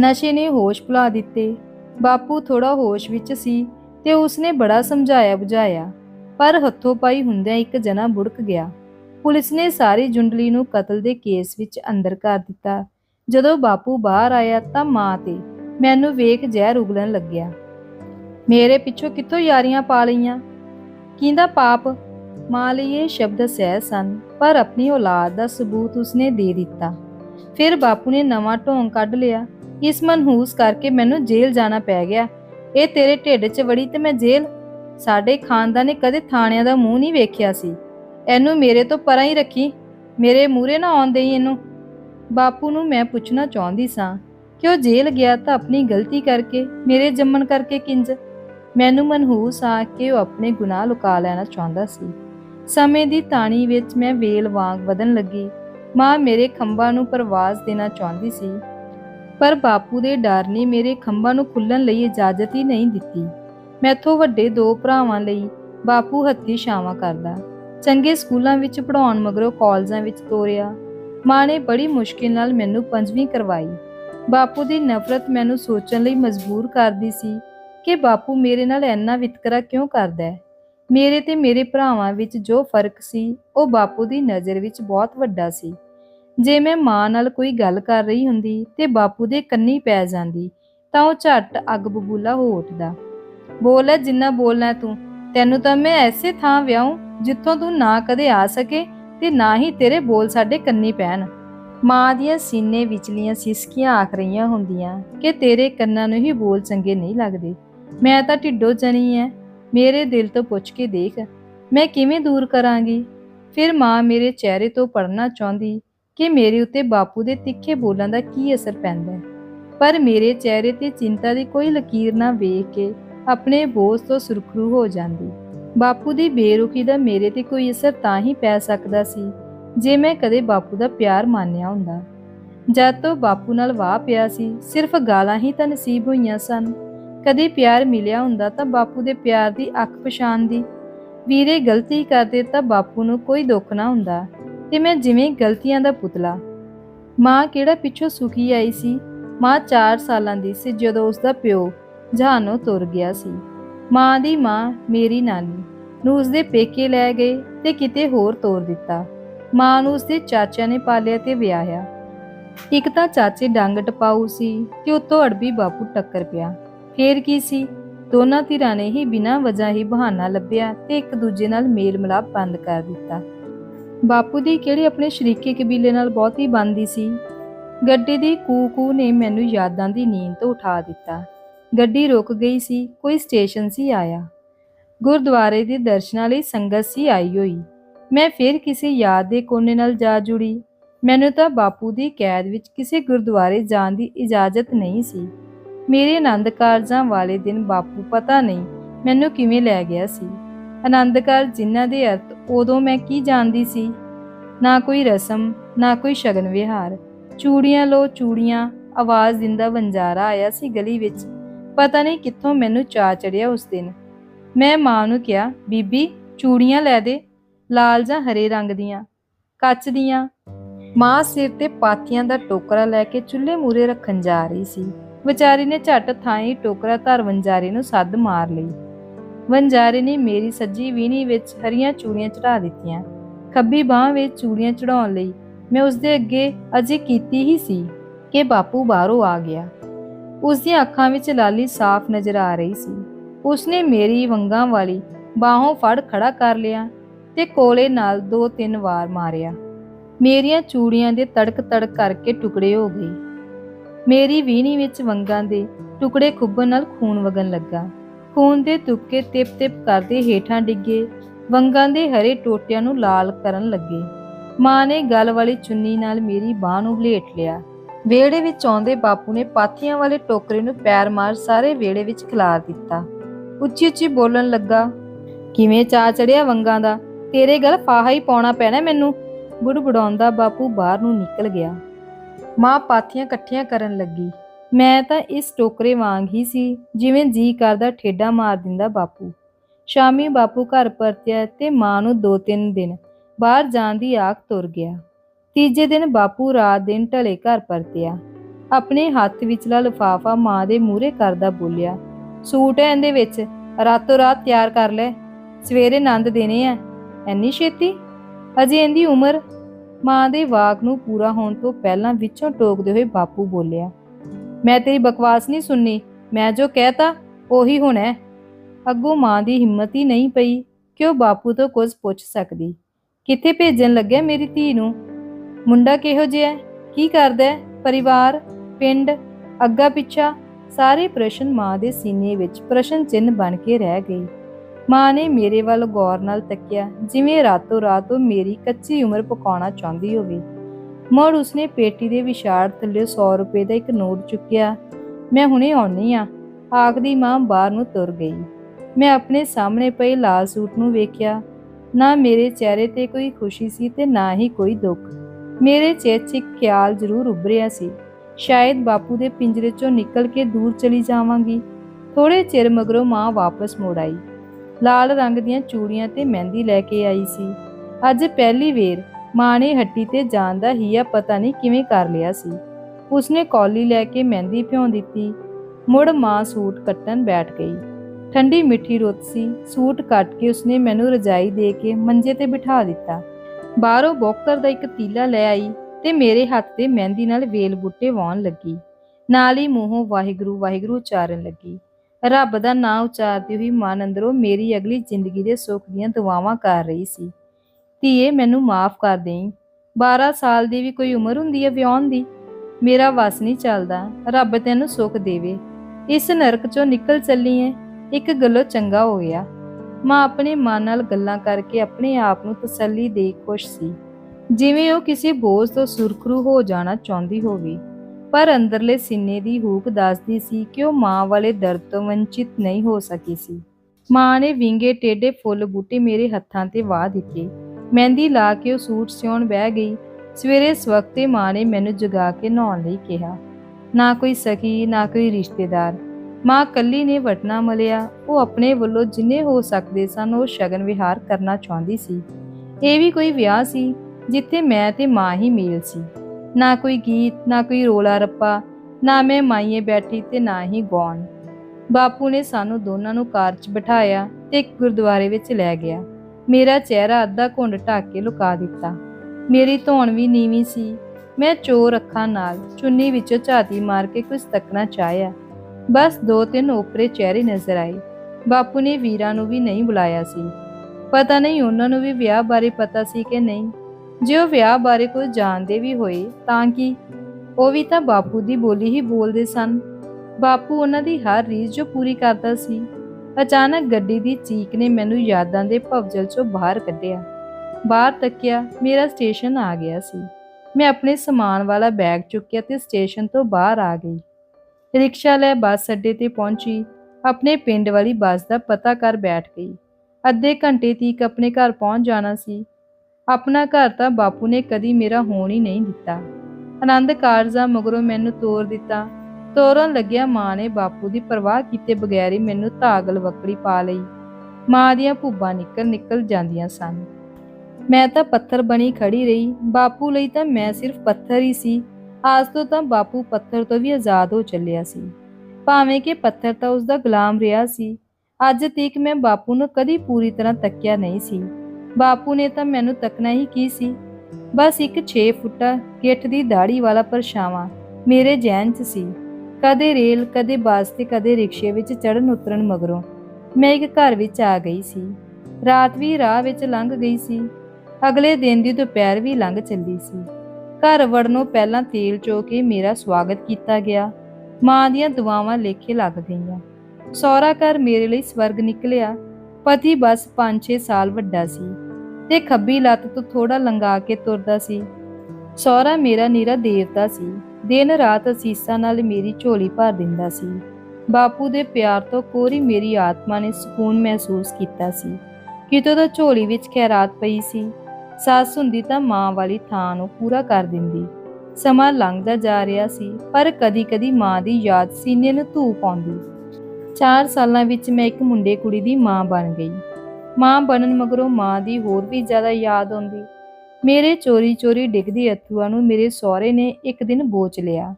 ਨਸ਼ੇ ਨੇ ਹੋਸ਼ ਭੁਲਾ ਦਿੱਤੇ। ਬਾਪੂ ਥੋੜਾ ਹੋਸ਼ ਵਿੱਚ ਸੀ ਤੇ ਉਸਨੇ ਬੜਾ ਸਮਝਾਇਆ ਬੁਝਾਇਆ। ਪਰ ਹੱਥੋਂ ਪਾਈ ਹੁੰਦਿਆਂ ਇੱਕ ਜਣਾ ਬੁੜਕ ਗਿਆ। ਪੁਲਿਸ ਨੇ ਸਾਰੀ ਜੁੰਡਲੀ ਨੂੰ ਕਤਲ ਦੇ ਕੇਸ ਵਿੱਚ ਅੰਦਰ ਕਰ ਦਿੱਤਾ। ਜਦੋਂ ਬਾਪੂ ਬਾਹਰ ਆਇਆ ਤਾਂ ਮਾਂ ਤੇ ਮੈਨੂੰ ਵੇਖ ਜ਼ਹਿਰ ਉਗਲਣ ਲੱਗਿਆ। ਮੇਰੇ ਪਿੱਛੋਂ ਕਿੱਥੋਂ ਯਾਰੀਆਂ ਪਾ ਲਈਆਂ? ਕਿੰਦਾ ਪਾਪ, ਮਾਂ ਲਈ ਇਹ ਸ਼ਬਦ ਸਹਿ ਸਨ, ਪਰ ਆਪਣੀ ਔਲਾਦ ਦਾ ਸਬੂਤ ਉਸਨੇ ਦੇ ਦਿੱਤਾ। ਫਿਰ ਬਾਪੂ ਨੇ ਨਵਾਂ ਢੋਂਗ ਕੱਢ ਲਿਆ। ਇਸ ਮਨਹੂਸ ਕਰਕੇ ਮੈਨੂੰ ਜੇਲ੍ਹ ਜਾਣਾ ਪੈ ਗਿਆ। ਇਹ ਤੇਰੇ ਢਿੱਡ 'ਚ ਵੜੀ ਤੇ ਮੈਂ ਜੇਲ੍ਹ ਸਾਡੇ ਖਾਨਦਾਨ ਨੇ ਕਦੇ ਥਾਣਿਆਂ ਦਾ ਮੂੰਹ ਨਹੀਂ ਵੇਖਿਆ ਸੀ। ਇਹਨੂੰ ਮੇਰੇ ਤੋਂ ਪਰਾਂ ਹੀ ਰੱਖੀ। ਮੇਰੇ ਮੂਹਰੇ ਨਾ ਆਉਣ ਦੇਈ ਇਹਨੂੰ। ਬਾਪੂ ਨੂੰ ਮੈਂ ਪੁੱਛਣਾ ਚਾਹੁੰਦੀ ਸਾਂ ਕਿ ਉਹ ਜੇਲ੍ਹ ਗਿਆ ਤਾਂ ਆਪਣੀ ਗਲਤੀ ਕਰਕੇ, ਮੇਰੇ ਜੰਮਣ ਕਰਕੇ ਕਿੰਜ? ਮੈਨੂੰ ਮਨਹੂਸ ਆ ਕੇ ਉਹ ਆਪਣੇ ਗੁਨਾਹ ਲੁਕਾ ਲੈਣਾ ਚਾਹੁੰਦਾ ਸੀ। ਸਮੇਂ ਦੀ ਤਾਣੀ ਵਿੱਚ ਮੈਂ ਵੇਲ ਵਾਂਗ ਵਧਣ ਲੱਗੀ। ਮਾਂ ਮੇਰੇ ਖੰਭਾਂ ਨੂੰ ਪ੍ਰਵਾਜ਼ ਦੇਣਾ ਚਾਹੁੰਦੀ ਸੀ, ਪਰ ਬਾਪੂ ਦੇ ਡਰ ਨੇ ਮੇਰੇ ਖੰਭਾਂ ਨੂੰ ਖੁੱਲਣ ਲਈ ਇਜਾਜ਼ਤ ਹੀ ਨਹੀਂ ਦਿੱਤੀ। ਮੈਥੋਂ ਵੱਡੇ ਦੋ ਭਰਾਵਾਂ ਲਈ ਬਾਪੂ ਹੱਥੀ ਛਾਵਾਂ ਕਰਦਾ। ਚੰਗੇ ਸਕੂਲਾਂ ਵਿੱਚ ਪੜਾਉਣ ਮਗਰੋਂ ਕਾਲਜਾਂ ਵਿੱਚ ਤੋਰਿਆ। ਮਾਂ ਨੇ ਬੜੀ ਮੁਸ਼ਕਿਲ ਨਾਲ ਮੈਨੂੰ ਪੰਜਵੀਂ ਕਰਵਾਈ। ਬਾਪੂ ਦੀ ਨਫ਼ਰਤ ਮੈਨੂੰ ਸੋਚਣ ਲਈ ਮਜਬੂਰ ਕਰਦੀ ਸੀ ਕਿ ਬਾਪੂ ਮੇਰੇ ਨਾਲ ਇੰਨਾ ਵਿਤਕਰਾ ਕਿਉਂ ਕਰਦਾ ਹੈ? ਮੇਰੇ ਤੇ ਮੇਰੇ ਭਰਾਵਾਂ ਵਿੱਚ ਜੋ ਫ਼ਰਕ ਸੀ, ਉਹ ਬਾਪੂ ਦੀ ਨਜ਼ਰ ਵਿੱਚ ਬਹੁਤ ਵੱਡਾ ਸੀ। ਜੇ ਮੈਂ ਮਾਂ ਨਾਲ ਕੋਈ ਗੱਲ ਕਰ ਰਹੀ ਹੁੰਦੀ ਤੇ ਬਾਪੂ ਦੇ ਕੰਨੀ ਪੈ ਜਾਂਦੀ, ਤਾਂ ਉਹ ਝੱਟ ਅੱਗ ਬਬੂਲਾ ਹੋ ਉੱਠਦਾ। ਬੋਲ ਜਿੰਨਾ ਬੋਲਣਾ ਤੂੰ, ਤੈਨੂੰ ਤਾਂ ਮੈਂ ਐਸੇ ਥਾਂ ਵਿਆਹੂੰ ਜਿੱਥੋਂ ਤੂੰ ਨਾ ਕਦੇ ਆ ਸਕੇ ਤੇ ਨਾ ਹੀ ਤੇਰੇ ਬੋਲ ਸਾਡੇ ਕੰਨੀ ਪੈਣ। ਮਾਂ ਦੀਆਂ ਸੀਨੇ ਵਿਚਲੀਆਂ ਸਿਸਕੀਆਂ ਆਖ ਰਹੀਆਂ ਹੁੰਦੀਆਂ ਕਿ ਤੇਰੇ ਕੰਨਾਂ ਨੂੰ ਹੀ ਬੋਲ ਚੰਗੇ ਨਹੀਂ ਲੱਗਦੇ। ਮੈਂ ਤਾਂ ਢਿੱਡੋ ਜਣੀ ਐ। ਮੇਰੇ ਦਿਲ ਤੋਂ ਪੁੱਛ ਕੇ ਦੇਖ, ਮੈਂ ਕਿਵੇਂ ਦੂਰ ਕਰਾਂਗੀ? ਫਿਰ ਮਾਂ ਮੇਰੇ ਚਿਹਰੇ ਤੋਂ ਪੜਨਾ ਚਾਹੁੰਦੀ ਕਿ ਮੇਰੇ ਉੱਤੇ ਬਾਪੂ ਦੇ ਤਿੱਖੇ ਬੋਲਾਂ ਦਾ ਕੀ ਅਸਰ ਪੈਂਦਾ ਹੈ। ਪਰ ਮੇਰੇ ਚਿਹਰੇ ਤੇ ਚਿੰਤਾ ਦੀ ਕੋਈ ਲਕੀਰ ਨਾ ਵੇਖ ਕੇ ਆਪਣੇ ਬੋਝ ਤੋਂ ਸੁਰਖਰੂ ਹੋ ਜਾਂਦੀ। ਬਾਪੂ ਦੀ ਬੇਰੁਖੀ ਦਾ ਮੇਰੇ ਤੇ ਕੋਈ ਅਸਰ ਤਾਂ ਹੀ ਪੈ ਸਕਦਾ ਸੀ, ਜੇ ਮੈਂ ਕਦੇ ਬਾਪੂ ਦਾ ਪਿਆਰ ਮੰਨਿਆ ਹੁੰਦਾ। ਜਦ ਤੋਂ ਬਾਪੂ ਨਾਲ ਵਾਹ ਪਿਆ ਸੀ, ਸਿਰਫ ਗਾਲਾਂ ਹੀ ਤਾਂ ਨਸੀਬ ਹੋਈਆਂ ਸਨ। ਕਦੇ ਪਿਆਰ ਮਿਲਿਆ ਹੁੰਦਾ ਤਾਂ ਬਾਪੂ ਦੇ ਪਿਆਰ ਦੀ ਅੱਖ ਪਛਾਣਦੀ। ਵੀਰੇ ਗਲਤੀ ਕਰਦੇ ਤਾਂ ਬਾਪੂ ਨੂੰ ਕੋਈ ਦੁੱਖ ਨਾ ਹੁੰਦਾ, ਤੇ ਮੈਂ ਜਿਵੇਂ ਗਲਤੀਆਂ ਦਾ ਪੁਤਲਾ। ਮਾਂ ਕਿਹੜਾ ਪਿੱਛੋਂ ਸੁਖੀ ਆਈ ਸੀ? ਮਾਂ 4 ਸਾਲਾਂ ਦੀ ਸੀ ਜਦੋਂ ਉਸ ਦਾ ਪਿਓ ਜਹਾਨੋਂ ਤੁਰ ਗਿਆ ਸੀ। ਮਾਂ ਦੀ ਮਾਂ ਮੇਰੀ ਨਾਨੀ ਨੂੰ ਉਸਦੇ ਪੇਕੇ ਲੈ ਗਏ ਤੇ ਕਿਤੇ ਹੋਰ ਤੋਰ ਦਿੱਤਾ। ਮਾਂ ਨੂੰ ਉਸਦੇ ਚਾਚਿਆਂ ਨੇ ਪਾਲਿਆ ਤੇ ਵਿਆਹਿਆ। ਇੱਕ ਤਾਂ ਚਾਚੇ ਡੰਗ ਟਪਾਊ ਸੀ ਤੇ ਉਤੋਂ ਅੜਬੀ ਬਾਪੂ ਟੱਕਰ ਪਿਆ। ਫੇਰ ਕੀ ਸੀ? ਦੋਨਾਂ ਧਿਰਾਂ ਨੇ ਹੀ ਬਿਨਾਂ ਵਜ੍ਹਾ ਹੀ ਬਹਾਨਾ ਲੱਭਿਆ ਤੇ ਇੱਕ ਦੂਜੇ ਨਾਲ ਮੇਲ ਮਿਲਾਪ ਬੰਦ ਕਰ ਦਿੱਤਾ। ਬਾਪੂ ਦੀ ਕਿਹੜੀ ਆਪਣੇ ਸ਼ਰੀਕੇ ਕਬੀਲੇ ਨਾਲ ਬਹੁਤੀ ਬੰਦੀ ਸੀ? ਗੱਡੀ ਦੀ ਕੂ-ਕੂ ਨੇ ਮੈਨੂੰ ਯਾਦਾਂ ਦੀ ਨੀਂਦ ਤੋਂ ਉਠਾ ਦਿੱਤਾ। ਗੱਡੀ ਰੁਕ ਗਈ ਸੀ, ਕੋਈ ਸਟੇਸ਼ਨ ਸੀ ਆਇਆ। ਗੁਰਦੁਆਰੇ ਦੇ ਦਰਸ਼ਨਾਂ ਲਈ ਸੰਗਤ ਸੀ ਆਈ ਹੋਈ। ਮੈਂ ਫਿਰ ਕਿਸੇ ਯਾਦ ਦੇ ਕੋਨੇ ਨਾਲ ਜਾ ਜੁੜੀ। ਮੈਨੂੰ ਤਾਂ ਬਾਪੂ ਦੀ ਕੈਦ ਵਿੱਚ ਕਿਸੇ ਗੁਰਦੁਆਰੇ ਜਾਣ ਦੀ ਇਜਾਜ਼ਤ ਨਹੀਂ ਸੀ। ਮੇਰੇ ਆਨੰਦ ਕਾਰਜਾਂ ਵਾਲੇ ਦਿਨ ਬਾਪੂ ਪਤਾ ਨਹੀਂ ਮੈਨੂੰ ਕਿਵੇਂ ਲੈ ਗਿਆ ਸੀ। ਆਨੰਦ ਕਾਰਜ ਜਿਨ੍ਹਾਂ ਦੇ ਅਰਥ ਉਦੋਂ ਮੈਂ ਕੀ ਜਾਣਦੀ ਸੀ? ਨਾ ਕੋਈ ਰਸਮ, ਨਾ ਕੋਈ ਸ਼ਗਨ ਵਿਹਾਰ। ਚੂੜੀਆਂ ਲੋ ਚੂੜੀਆਂ, ਆਵਾਜ਼ ਦਿੰਦਾ ਵੰਜਾਰਾ ਆਇਆ ਸੀ ਗਲੀ ਵਿੱਚ। ਪਤਾ ਨਹੀਂ ਕਿੱਥੋਂ ਮੈਨੂੰ ਚਾ ਚੜਿਆ ਉਸ ਦਿਨ। ਮੈਂ ਮਾਂ ਨੂੰ ਕਿਹਾ, ਬੀਬੀ, ਚੂੜੀਆਂ ਲੈ ਦੇ, ਲਾਲ ਜਾਂ ਹਰੇ ਰੰਗ ਦੀਆਂ, ਕੱਚ ਦੀਆਂ। ਮਾਂ ਸਿਰ ਤੇ ਪਾਥੀਆਂ ਦਾ ਟੋਕਰਾ ਲੈ ਕੇ ਚੁੱਲ੍ਹੇ ਮੂਰੇ ਰੱਖਣ ਜਾ ਰਹੀ ਸੀ। ਵਿਚਾਰੀ ਨੇ ਝੱਟ ਥਾਈ ਟੋਕਰਾ ਧਰ ਵੰਜਾਰੇ ਨੂੰ ਸੱਦ ਮਾਰ ਲਈ। ਵੰਜਾਰੇ ਨੇ ਮੇਰੀ ਸੱਜੀ ਵੀਣੀ ਵਿੱਚ ਹਰੀਆਂ ਚੂੜੀਆਂ ਚੜਾ ਦਿੱਤੀਆਂ। ਖੱਬੀ ਬਾਹ ਵਿੱਚ ਚੂੜੀਆਂ ਚੜਾਉਣ ਲਈ ਮੈਂ ਉਸਦੇ ਅੱਗੇ ਅਜੇ ਕੀਤੀ ਹੀ ਸੀ ਕਿ ਬਾਪੂ ਬਾਹਰੋਂ ਆ ਗਿਆ। ਉਸ ਦੀਆਂ ਅੱਖਾਂ ਵਿੱਚ ਲਾਲੀ ਸਾਫ਼ ਨਜ਼ਰ ਆ ਰਹੀ ਸੀ। ਉਸਨੇ ਮੇਰੀ ਵੰਗਾਂ ਵਾਲੀ ਬਾਹੋਂ ਫੜ ਖੜਾ ਕਰ ਲਿਆ ਤੇ ਕੋਲੇ ਨਾਲ ਦੋ ਤਿੰਨ ਵਾਰ ਮਾਰਿਆ। ਮੇਰੀਆਂ ਚੂੜੀਆਂ ਦੇ ਤੜਕ ਤੜਕ ਕਰਕੇ ਟੁਕੜੇ ਹੋ ਗਏ। ਮੇਰੀ ਵੀਣੀ ਵਿੱਚ ਵੰਗਾਂ ਦੇ ਟੁਕੜੇ ਖੁੱਬਣ ਨਾਲ ਖੂਨ ਵਗਣ ਲੱਗਾ। ਖੂਨ ਦੇ ਤੁਪਕੇ ਤਿਪ-ਤਿਪ ਕਰਦੇ ਹੇਠਾਂ ਡਿੱਗੇ, ਵੰਗਾਂ ਦੇ ਹਰੇ ਟੋਟਿਆਂ ਨੂੰ ਲਾਲ ਕਰਨ ਲੱਗੇ। ਮਾਂ ਨੇ ਗਲ ਵਾਲੀ ਚੁੰਨੀ ਨਾਲ ਮੇਰੀ ਬਾਹ ਨੂੰ ਹਲੇਟ ਲਿਆ। ਵਿਹੜੇ ਵਿੱਚ ਆਉਂਦੇ ਬਾਪੂ ਨੇ ਪਾਥੀਆਂ ਵਾਲੇ ਟੋਕਰੇ ਨੂੰ ਪੈਰ ਮਾਰ ਸਾਰੇ ਵਿਹੜੇ ਵਿੱਚ ਖਿਲਾਰ ਦਿੱਤਾ। ਉੱਚੀ ਉੱਚੀ ਬੋਲਣ ਲੱਗਾ, ਕਿਵੇਂ ਚਾ ਚੜਿਆ ਵੰਗਾਂ ਦਾ? ਤੇਰੇ ਗੱਲ ਫਾਹਾ ਹੀ ਪਾਉਣਾ ਪੈਣਾ ਮੈਨੂੰ। ਬੁੜਬੁੜਾਉਂਦਾ ਬਾਪੂ ਬਾਹਰ ਨੂੰ ਨਿਕਲ ਗਿਆ। ਮਾਂ ਪਾਥੀਆਂ ਇਕੱਠੀਆਂ ਕਰਨ ਲੱਗੀ। ਮੈਂ ਤਾਂ ਇਸ ਟੋਕਰੇ ਵਾਂਗ ਹੀ ਸੀ, ਜਿਵੇਂ ਜੀ ਕਰਦਾ ਠੇਡਾ ਮਾਰ ਦਿੰਦਾ ਬਾਪੂ। ਸ਼ਾਮੀ ਬਾਪੂ ਘਰ ਪਰਤਿਆ ਤੇ ਮਾਂ ਨੂੰ ਦੋ ਤਿੰਨ ਦਿਨ ਬਾਹਰ ਜਾਣ ਦੀ ਆਖ ਤੁਰ ਗਿਆ। ਤੀਜੇ ਦਿਨ ਬਾਪੂ ਰਾਤ ਦਿਨ ਢਲੇ ਘਰ ਪਰਤਿਆ। ਆਪਣੇ ਹੱਥ ਵਿਚਲਾ ਲਿਫਾਫਾ ਮਾਂ ਦੇ ਮੂਹਰੇ ਕਰਦਾ ਬੋਲਿਆ, ਸੂਟ ਹੈ ਇਹਦੇ ਵਿੱਚ, ਰਾਤੋਂ ਰਾਤ ਤਿਆਰ ਕਰ ਲੈ, ਸਵੇਰੇ ਨੰਦ ਦੇਣੇ ਆ ਐਨੀ ਛੇਤੀ? ਅਜੇ ਇਹਦੀ ਉਮਰ? ਮਾਂ ਦੇ ਵਾਕ ਨੂੰ ਪੂਰਾ ਹੋਣ ਤੋਂ ਪਹਿਲਾਂ ਵਿੱਚੋਂ ਟੋਕਦੇ ਹੋਏ ਬਾਪੂ ਬੋਲਿਆ, ਮੈਂ ਤੇਰੀ ਬਕਵਾਸ ਨਹੀਂ ਸੁਣਨੀ, ਮੈਂ ਜੋ ਕਹਿਤਾ, ਉਹੀ ਹੋਣਾ ਹੈ। ਅੱਗੋਂ ਮਾਂ ਦੀ ਹਿੰਮਤ ਹੀ ਨਹੀਂ ਪਈ ਕਿ ਉਹ ਬਾਪੂ ਤੋਂ ਕੁਝ ਪੁੱਛ ਸਕਦੀ। ਕਿੱਥੇ ਭੇਜਣ ਲੱਗਿਆ ਮੇਰੀ ਧੀ ਨੂੰ? ਮੁੰਡਾ ਕਿਹੋ ਜਿਹਾ ਕੀ ਕਰਦਾ ਹੈ? ਪਰਿਵਾਰ, ਪਿੰਡ, ਅੱਗਾ ਪਿੱਛਾ, ਸਾਰੇ ਪ੍ਰਸ਼ਨ ਮਾਂ ਦੇ ਸੀਨੇ ਵਿੱਚ ਪ੍ਰਸ਼ਨ ਚਿੰਨ ਬਣ ਕੇ ਰਹਿ ਗਏ ਮਾਂ ਨੇ ਮੇਰੇ ਵੱਲ ਗੌਰ ਨਾਲ ਤੱਕਿਆ, ਜਿਵੇਂ ਰਾਤੋਂ ਰਾਤ ਉਹ ਮੇਰੀ ਕੱਚੀ ਉਮਰ ਪਕਾਉਣਾ ਚਾਹੁੰਦੀ ਹੋਵੇ। ਮੋੜ ਉਸਨੇ ਪੇਟੀ ਦੇ ਵਿਛਾੜ ਥੱਲੇ 100 ਰੁਪਏ ਦਾ ਇੱਕ ਨੋਟ ਚੁੱਕਿਆ, ਮੈਂ ਹੁਣੇ ਆਉਣੀ ਆ। ਆਖਦੀ ਮਾਂ ਬਾਹਰ ਨੂੰ ਤੁਰ ਗਈ। ਮੈਂ ਆਪਣੇ ਸਾਹਮਣੇ ਪਏ ਲਾਲ ਸੂਟ ਨੂੰ ਵੇਖਿਆ, ਨਾ ਮੇਰੇ ਚਿਹਰੇ ਤੇ ਕੋਈ ਖੁਸ਼ੀ ਸੀ ਤੇ ਨਾ ਹੀ ਕੋਈ ਦੁੱਖ। ਮੇਰੇ ਚਿਹਰੇ 'ਚ ਇੱਕ ਖਿਆਲ ਜ਼ਰੂਰ ਉੱਭਰਿਆ ਸੀ। ਸ਼ਾਇਦ ਬਾਪੂ ਦੇ ਪਿੰਜਰੇ 'ਚੋਂ ਨਿਕਲ ਕੇ ਦੂਰ ਚਲੀ ਜਾਵਾਂਗੀ। ਥੋੜੇ ਚਿਰ ਮਗਰੋਂ ਮਾਂ ਵਾਪਸ ਮੁੜ ਆਈ। ਲਾਲ ਰੰਗ ਦੀਆਂ ਚੂੜੀਆਂ ਤੇ ਮਹਿੰਦੀ ਲੈ ਕੇ ਆਈ ਸੀ। ਅੱਜ ਪਹਿਲੀ ਵੇਰ ਮਾਂ ਨੇ ਹੱਟੀ ਤੇ ਜਾਣ ਦਾ ਹੀਆ ਪਤਾ ਨਹੀਂ ਕਿਵੇਂ ਕਰ ਲਿਆ ਸੀ। ਉਸਨੇ ਕੌਲੀ ਲੈ ਕੇ ਮਹਿੰਦੀ ਭਿਉਂ ਦਿੱਤੀ। ਮੁੜ ਮਾਂ ਸੂਟ ਕੱਟਣ ਬੈਠ ਗਈ। ਠੰਡੀ ਮਿੱਠੀ ਰੁੱਤ ਸੀ। ਸੂਟ ਕੱਟ ਕੇ ਉਸਨੇ ਮੈਨੂੰ ਰਜਾਈ ਦੇ ਕੇ ਮੰਜੇ ਤੇ ਬਿਠਾ ਦਿੱਤਾ। ਬਾਹਰੋਂ ਬੋਕਰ ਦਾ ਇੱਕ ਤੀਲਾ ਲੈ ਆਈ ਤੇ ਮੇਰੇ ਹੱਥ ਤੇ ਮਹਿੰਦੀ ਨਾਲ ਵੇਲ ਬੂਟੇ ਵਾਉਣ ਲੱਗੀ। ਨਾਲ ਹੀ ਮੂੰਹੋਂ ਵਾਹਿਗੁਰੂ ਵਾਹਿਗੁਰੂ ਉਚਾਰਨ ਲੱਗੀ। ਰੱਬ ਦਾ ਨਾਮ ਉਚਾਰਦੀ ਹੋਈ ਮਨ ਅੰਦਰੋਂ ਮੇਰੀ ਅਗਲੀ ਜ਼ਿੰਦਗੀ ਦੇ ਸੁੱਖ ਦੀਆਂ ਦੁਆਵਾਂ ਕਰ ਰਹੀ ਸੀ। ਧੀਏ, ਮੈਨੂੰ ਮਾਫ ਕਰ ਦੇਈਂ। 12 ਸਾਲ ਦੀ ਵੀ ਕੋਈ ਉਮਰ ਹੁੰਦੀ ਹੈ ਵਿਆਹਣ ਦੀ? ਮੇਰਾ ਵਸ ਨਹੀਂ ਚੱਲਦਾ। ਰੱਬ ਤੈਨੂੰ ਸੁੱਖ ਦੇਵੇ। ਇਸ ਨਰਕ ਚੋਂ ਨਿਕਲ ਚੱਲੀ ਐ ਇੱਕ ਗੱਲੋਂ ਚੰਗਾ ਹੋ ਗਿਆ। ਮਾਂ ਆਪਣੇ ਮਨ ਨਾਲ ਗੱਲਾਂ ਕਰਕੇ ਆਪਣੇ ਆਪ ਨੂੰ ਤਸੱਲੀ ਦੇ ਖੁਸ਼ ਸੀ। ਜਿਵੇਂ ਉਹ ਕਿਸੇ ਬੋਝ ਤੋਂ ਸੁਰਖਰੂ ਹੋ ਜਾਣਾ ਚਾਹੁੰਦੀ ਹੋਵੇ, ਪਰ ਅੰਦਰਲੇ ਸੀਨੇ ਦੀ ਹੂਕ ਦੱਸਦੀ ਸੀ ਕਿ ਉਹ ਮਾਂ ਵਾਲੇ ਦਰਦ ਤੋਂ ਵੰਚਿਤ ਨਹੀਂ ਹੋ ਸਕੀ ਸੀ। ਮਾਂ ਨੇ ਵਿੰਗੇ ਟੇਡੇ ਫੁੱਲ ਬੂਟੇ ਮੇਰੇ ਹੱਥਾਂ ਤੇ ਵਾਹ ਦਿੱਤੇ। ਮਹਿੰਦੀ ਲਾ ਕੇ ਉਹ ਸੂਟ ਸਿਉਣ ਬਹਿ ਗਈ। ਸਵੇਰੇ ਸਵਖਤੇ ਮਾਂ ਨੇ ਮੈਨੂੰ ਜਗਾ ਕੇ ਨਹਾਉਣ ਲਈ ਕਿਹਾ। ਨਾ ਕੋਈ ਸਖੀ, ਨਾ ਕੋਈ ਰਿਸ਼ਤੇਦਾਰ। ਮਾਂ ਕੱਲੀ ਨੇ ਵਟਣਾ ਮਲਿਆ। ਉਹ ਆਪਣੇ ਵੱਲੋਂ ਜਿੰਨੇ ਹੋ ਸਕਦੇ ਸਨ, ਉਹ ਸ਼ਗਨ ਵਿਹਾਰ ਕਰਨਾ ਚਾਹੁੰਦੀ ਸੀ। ਇਹ ਵੀ ਕੋਈ ਵਿਆਹ ਸੀ, ਜਿੱਥੇ ਮੈਂ ਤੇ ਮਾਂ ਹੀ ਮੇਲ ਸੀ। ਨਾ ਕੋਈ ਗੀਤ, ਨਾ ਕੋਈ ਰੋਲਾ ਰੱਪਾ, ਨਾ ਮੈਂ ਮਾਈਏ ਬੈਠੀ ਤੇ ਨਾ ਹੀ ਗਾਉਣ। ਬਾਪੂ ਨੇ ਸਾਨੂੰ ਦੋਨਾਂ ਨੂੰ ਕਾਰ 'ਚ ਬਿਠਾਇਆ ਤੇ ਇੱਕ ਗੁਰਦੁਆਰੇ ਵਿੱਚ ਲੈ ਗਿਆ। ਮੇਰਾ ਚਿਹਰਾ ਅੱਧਾ ਘੁੰਡ ਢੱਕ ਕੇ ਲੁਕਾ ਦਿੱਤਾ। ਮੇਰੀ ਧੌਣ ਵੀ ਨੀਵੀਂ ਸੀ। ਮੈਂ ਚੋਰ ਅੱਖਾਂ ਨਾਲ ਚੁੰਨੀ ਵਿੱਚੋਂ ਝਾਤੀ ਮਾਰ ਕੇ ਕੁਝ ਤੱਕਣਾ ਚਾਹਿਆ। ਬਸ ਦੋ ਤਿੰਨ ਓਪਰੇ ਚਿਹਰੇ ਨਜ਼ਰ ਆਏ। ਬਾਪੂ ਨੇ ਵੀਰਾਂ ਨੂੰ ਵੀ ਨਹੀਂ ਬੁਲਾਇਆ ਸੀ। ਪਤਾ ਨਹੀਂ ਉਹਨਾਂ ਨੂੰ ਵੀ ਵਿਆਹ ਬਾਰੇ ਪਤਾ ਸੀ ਕਿ ਨਹੀਂ। ਜੇ ਉਹ ਵਿਆਹ ਬਾਰੇ ਕੁਝ ਜਾਣਦੇ ਵੀ ਹੋਏ, ਤਾਂ ਕਿ? ਉਹ ਵੀ ਤਾਂ ਬਾਪੂ ਦੀ ਬੋਲੀ ਹੀ ਬੋਲਦੇ ਸਨ। ਬਾਪੂ ਉਹਨਾਂ ਦੀ ਹਰ ਰੀਝ ਜੋ ਪੂਰੀ ਕਰਦਾ ਸੀ, ਅਚਾਨਕ ਗੱਡੀ ਦੀ ਚੀਕ ਨੇ ਮੈਨੂੰ ਯਾਦਾਂ ਦੇ ਭਵਜਲ ਚੋਂ ਬਾਹਰ ਕੱਢਿਆ। ਬਾਹਰ ਤੱਕਿਆ, ਮੇਰਾ ਸਟੇਸ਼ਨ ਆ ਗਿਆ ਸੀ। ਮੈਂ ਆਪਣੇ ਸਮਾਨ ਵਾਲਾ ਬੈਗ ਚੁੱਕਿਆ ਤੇ ਸਟੇਸ਼ਨ ਤੋਂ ਬਾਹਰ ਆ ਗਈ। ਰਿਕਸ਼ਾ ਲੈ ਬੱਸ ਅੱਡੇ ਤੇ ਪਹੁੰਚੀ। ਆਪਣੇ ਪਿੰਡ ਵਾਲੀ ਬੱਸ ਦਾ ਪਤਾ ਕਰ ਬੈਠ ਗਈ। ਅੱਧੇ ਘੰਟੇ ਤੀਕ ਆਪਣੇ ਘਰ ਪਹੁੰਚ ਜਾਣਾ ਸੀ। ਆਪਣਾ ਘਰ ਤਾਂ ਬਾਪੂ ਨੇ ਕਦੀ ਮੇਰਾ ਹੋਣ ਹੀ ਨਹੀਂ ਦਿੱਤਾ। ਆਨੰਦ ਕਾਰਜਾਂ ਮਗਰੋਂ ਮੈਨੂੰ ਤੋਰ ਦਿੱਤਾ। ਤੋਰਨ ਲੱਗਿਆ ਮਾਂ ਨੇ ਬਾਪੂ ਦੀ ਪਰਵਾਹ ਕੀਤੇ ਬਗੈਰ ਹੀ ਮੈਨੂੰ ਧਾਗਲ ਵਕੜੀ ਪਾ ਲਈ। ਮਾਂ ਦੀਆਂ ਭੁੱਬਾਂ ਨਿਕਲ ਨਿਕਲ ਜਾਂਦੀਆਂ ਸਨ। ਮੈਂ ਤਾਂ ਪੱਥਰ ਬਣੀ ਖੜੀ ਰਹੀ। ਬਾਪੂ ਲਈ ਤਾਂ ਮੈਂ ਸਿਰਫ ਪੱਥਰ ਹੀ ਸੀ। ਅੱਜ ਤੋਂ ਤਾਂ ਬਾਪੂ ਪੱਥਰ ਤੋਂ ਵੀ ਆਜ਼ਾਦ ਹੋ ਚੱਲਿਆ ਸੀ। ਭਾਵੇਂ ਕਿ ਪੱਥਰ ਤਾਂ ਉਸ ਦਾ ਗੁਲਾਮ ਰਿਹਾ ਸੀ, ਅੱਜ ਤੱਕ ਮੈਂ ਬਾਪੂ ਨੂੰ ਕਦੀ ਪੂਰੀ ਤਰ੍ਹਾਂ ਤੱਕਿਆ ਨਹੀਂ ਸੀ। ਬਾਪੂ ਨੇ ਤਾਂ ਮੈਨੂੰ ਤੱਕਣਾ ਹੀ ਕੀ ਸੀ? ਬਸ ਇੱਕ 6 ਫੁੱਟਾ ਗਿੱਠ ਦੀ ਦਾੜੀ ਵਾਲਾ ਪਰਛਾਵਾਂ ਮੇਰੇ ਜੈਨ 'ਚ ਸੀ। ਕਦੇ ਰੇਲ, ਕਦੇ ਬੱਸ ਤੇ ਕਦੇ ਰਿਕਸ਼ੇ ਵਿੱਚ ਚੜਨ ਉਤਰਨ ਮਗਰੋਂ ਮੈਂ ਇੱਕ ਘਰ ਵਿੱਚ ਆ ਗਈ ਸੀ। ਰਾਤ ਵੀ ਰਾਹ ਵਿੱਚ ਲੰਘ ਗਈ ਸੀ। ਅਗਲੇ ਦਿਨ ਦੀ ਦੁਪਹਿਰ ਵੀ ਲੰਘ ਚੱਲੀ ਸੀ। ਘਰ ਵੜਨੋਂ ਪਹਿਲਾਂ ਤੇਲ ਚੋ ਕੇ ਮੇਰਾ ਸਵਾਗਤ ਕੀਤਾ ਗਿਆ। ਮਾਂ ਦੀਆਂ ਦੁਆਵਾਂ ਲੇਖੇ ਲੱਗ ਗਈਆਂ। ਸਹੁਰਾ ਘਰ ਮੇਰੇ ਲਈ ਸਵਰਗ ਨਿਕਲਿਆ। ਪਤੀ ਬਸ 5-6 ਸਾਲ ਵੱਡਾ ਸੀ ਤੇ ਖੱਬੀ ਲੱਤ ਤੋਂ ਥੋੜਾ ਲੰਗਾ ਕੇ ਤੁਰਦਾ ਸੀ। ਸਹੁਰਾ ਮੇਰਾ ਨੀਰਾ ਦੇਵਤਾ ਸੀ। ਦਿਨ ਰਾਤ ਅਸੀਸਾਂ ਨਾਲ ਮੇਰੀ ਝੋਲੀ ਭਰ ਦਿੰਦਾ ਸੀ। ਬਾਪੂ ਦੇ ਪਿਆਰ ਤੋਂ ਕੋਰੀ ਮੇਰੀ ਆਤਮਾ ਨੇ ਸਕੂਨ ਮਹਿਸੂਸ ਕੀਤਾ ਸੀ। ਕਿਤੋਂ ਦਾ ਝੋਲੀ ਵਿੱਚ ਖੈਰਾਤ ਪਈ ਸੀ। ਸੱਸ ਹੁੰਦੀ ਤਾਂ ਮਾਂ ਵਾਲੀ ਥਾਂ ਨੂੰ ਪੂਰਾ ਕਰ ਦਿੰਦੀ। ਸਮਾਂ ਲੰਘਦਾ ਜਾ ਰਿਹਾ ਸੀ, ਪਰ ਕਦੀ-ਕਦੀ ਮਾਂ ਦੀ ਯਾਦ ਸੀਨੇ ਨੂੰ ਧੂ ਪਾਉਂਦੀ। 4 ਸਾਲਾਂ ਵਿੱਚ ਮੈਂ ਇੱਕ ਮੁੰਡੇ ਕੁੜੀ ਦੀ ਮਾਂ ਬਣ ਗਈ। ਮਾਂ ਬਣਨ ਮਗਰੋਂ ਮਾਂ ਦੀ ਹੋਰ ਵੀ ਜ਼ਿਆਦਾ ਯਾਦ ਆਉਂਦੀ। ਮੇਰੇ ਚੋਰੀ-ਚੋਰੀ ਡਿੱਗਦੀ ਅਥੂਆਂ ਨੂੰ ਮੇਰੇ ਸਹੁਰੇ ਨੇ ਇੱਕ ਦਿਨ ਬੋਚ ਲਿਆ।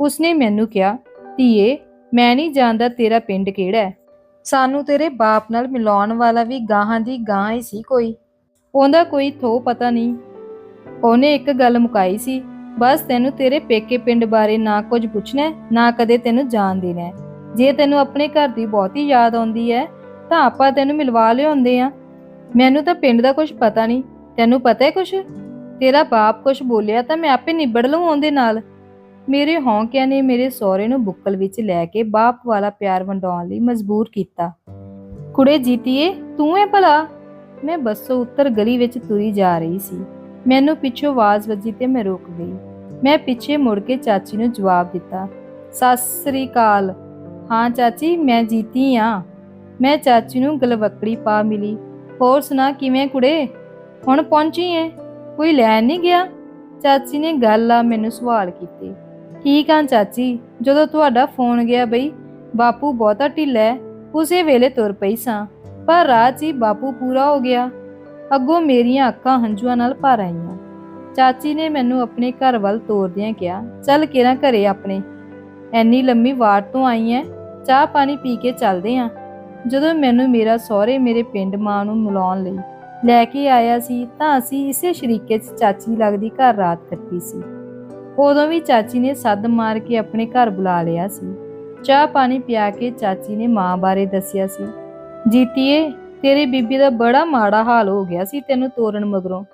ਉਸਨੇ ਮੈਨੂੰ ਕਿਹਾ, ਧੀਏ, ਮੈਂ ਨਹੀਂ ਜਾਣਦਾ ਤੇਰਾ ਪਿੰਡ ਕਿਹੜਾ ਹੈ। ਸਾਨੂੰ ਤੇਰੇ ਬਾਪ ਨਾਲ ਮਿਲਾਉਣ ਵਾਲਾ ਵੀ ਗਾਹਾਂ ਦੀ ਗਾਂ ਹੀ ਸੀ ਕੋਈ। ਉਹਦਾ ਕੋਈ ਥੋ ਪਤਾ ਨਹੀਂ। ਉਹਨੇ ਇੱਕ ਗੱਲ ਮੁਕਾਈ ਸੀ, ਬਸ ਤੈਨੂੰ ਤੇਰੇ ਪੇਕੇ ਪਿੰਡ ਬਾਰੇ ਨਾ ਕੁਝ ਪੁੱਛਣਾ, ਨਾ ਕਦੇ ਤੈਨੂੰ ਜਾਣ ਦੇਣਾ। ਜੇ ਤੈਨੂੰ ਆਪਣੇ ਘਰ ਦੀ ਬਹੁਤੀ ਯਾਦ ਆਉਂਦੀ ਹੈ, ਤਾਂ ਆਪਾਂ ਤੈਨੂੰ ਮਿਲਵਾ ਲਿਆਉਂਦੇ ਆ ਮੈਨੂੰ ਤਾਂ ਪਿੰਡ ਦਾ ਕੁਝ ਪਤਾ ਨਹੀਂ। ਤੈਨੂੰ ਪਤਾ ਹੈ ਕੁਝ ਤੇਰਾ ਬਾਪ ਕੁਝ ਬੋਲਿਆ ਤਾਂ ਮੈਂ ਆਪੇ ਨਿਬੜ ਲਵਾਂ ਉਹਦੇ ਨਾਲ। ਮੇਰੇ ਹੌਂਕਿਆਂ ਨੇ ਮੇਰੇ ਸਹੁਰੇ ਨੂੰ ਬੁੱਕਲ ਵਿੱਚ ਲੈ ਕੇ ਬਾਪ ਵਾਲਾ ਪਿਆਰ ਵੰਡਾਉਣ ਲਈ ਮਜਬੂਰ ਕੀਤਾ। ਕੁੜੇ ਜੀਤੀਏ, ਤੂੰ ਹੈ ਭਲਾ? ਮੈਂ ਬੱਸੋਂ ਉੱਤਰ ਗਲੀ ਵਿੱਚ ਤੁਰੀ ਜਾ ਰਹੀ ਸੀ। ਮੈਨੂੰ ਪਿੱਛੋਂ ਆਵਾਜ਼ ਵੱਜੀ ਤੇ ਮੈਂ ਰੁਕ ਗਈ। ਮੈਂ ਪਿੱਛੇ ਮੁੜ ਕੇ ਚਾਚੀ ਨੂੰ ਜਵਾਬ ਦਿੱਤਾ, ਸਤਿ ਸ੍ਰੀ ਅਕਾਲ। ਹਾਂ ਚਾਚੀ, ਮੈਂ ਜੀਤੀ ਆ। ਮੈਂ ਚਾਚੀ ਨੂੰ ਗਲਵਕੜੀ ਪਾ ਮਿਲੀ, ਹੋਰ ਸੁਣਾ ਕਿਵੇਂ ਕੁੜੇ? ਹੁਣ ਪਹੁੰਚੀ ਐ? ਕੋਈ ਲੈਣ ਨਹੀਂ ਗਿਆ? ਚਾਚੀ ਨੇ ਗੱਲ ਆ ਮੈਨੂੰ ਸਵਾਲ ਕੀਤੇ। ਠੀਕ ਆ ਚਾਚੀ, ਜਦੋਂ ਤੁਹਾਡਾ ਫੋਨ ਗਿਆ ਬਈ, ਬਾਪੂ ਬਹੁਤਾ ਢਿੱਲਾ ਹੈ ਉਸੇ ਵੇਲੇ ਤੁਰ ਪਈ ਸਾਂ। ਪਰ ਰਾਤ 'ਚ ਹੀ ਬਾਪੂ ਪੂਰਾ ਹੋ ਗਿਆ। ਅੱਗੋਂ ਮੇਰੀਆਂ ਅੱਖਾਂ ਹੰਝੂਆਂ ਨਾਲ ਭਰ ਆਈਆਂ। ਚਾਚੀ ਨੇ ਮੈਨੂੰ ਆਪਣੇ ਘਰ ਵੱਲ ਤੋਰਦਿਆਂ ਕਿਹਾ, ਚੱਲ ਕਿਰਾਂ ਘਰੇ ਆਪਣੇ? ਐਨੀ ਲੰਮੀ ਵਾਟ ਤੋਂ ਆਈ ਐ, ਚਾਹ ਪਾਣੀ ਪੀ ਕੇ ਚੱਲਦੇ ਆਂ। ਜਦੋਂ ਮੈਨੂੰ ਮੇਰਾ ਸਹੁਰੇ ਮੇਰੇ ਪਿੰਡ ਮਾਂ ਨੂੰ ਮਿਲਾਉਣ ਲਈ ਲੈ ਕੇ ਆਇਆ ਸੀ, ਤਾਂ ਅਸੀਂ ਇਸੇ ਸ਼ਰੀਕੇ 'ਚ ਚਾਚੀ ਲੱਗਦੀ ਘਰ ਰਾਤ ਕੱਟੀ ਸੀ। ਉਦੋਂ ਵੀ ਚਾਚੀ ਨੇ ਸੱਦ ਮਾਰ ਕੇ ਆਪਣੇ ਘਰ ਬੁਲਾ ਲਿਆ ਸੀ। ਚਾਹ ਪਾਣੀ ਪਿਆ ਕੇ ਚਾਚੀ ਨੇ ਮਾਂ ਬਾਰੇ ਦੱਸਿਆ ਸੀ। ਜੀਤੀਏ, ਤੇਰੇ ਬੀਬੀ ਦਾ ਬੜਾ ਮਾੜਾ ਹਾਲ ਹੋ ਗਿਆ ਸੀ ਤੈਨੂੰ ਤੋਰਨ ਮਗਰੋਂ।